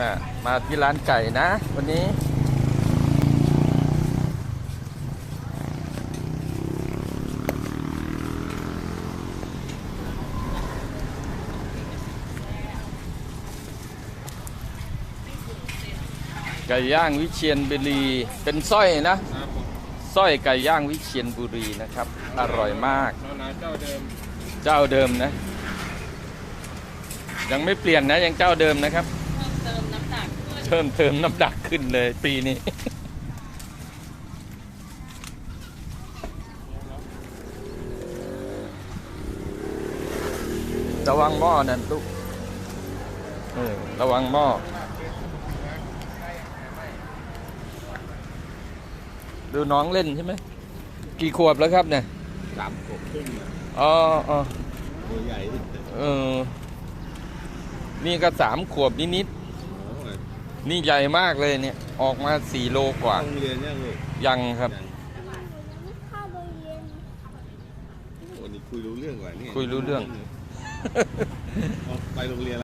มามาที่ร้านไก่นะ วันนี้ ไก่ย่างวิเชียนบุรี เป็นสร้อยนะสร้อยไก่ย่างวิเชียนบุรีนะครับ อร่อยมากเรานาเจ้าเดิม เจ้าเดิมนะ ยังไม่เปลี่ยนนะ ยังเจ้าเดิมนะครับ เพิ่มเติมน้ำหนักขึ้นเลยปีนี้ระวังหม้อนั่นลูกเออระวังหม้อดูน้องเล่นใช่ไหม กี่ขวบแล้วครับเนี่ยสามขวบครึ่งอะอ๋ออ๋อตัวใหญ่เออ นี่ก็สามขวบนิดโอ้ยๆ นี่ใหญ่มากเลยเนี่ย ออกมาสี่โลกว่า โรงเรียนยังลูกยังครับยังโอ้นี่คุยรู้เรื่องกว่านี่คุยรู้เรื่องไปโรงเรียน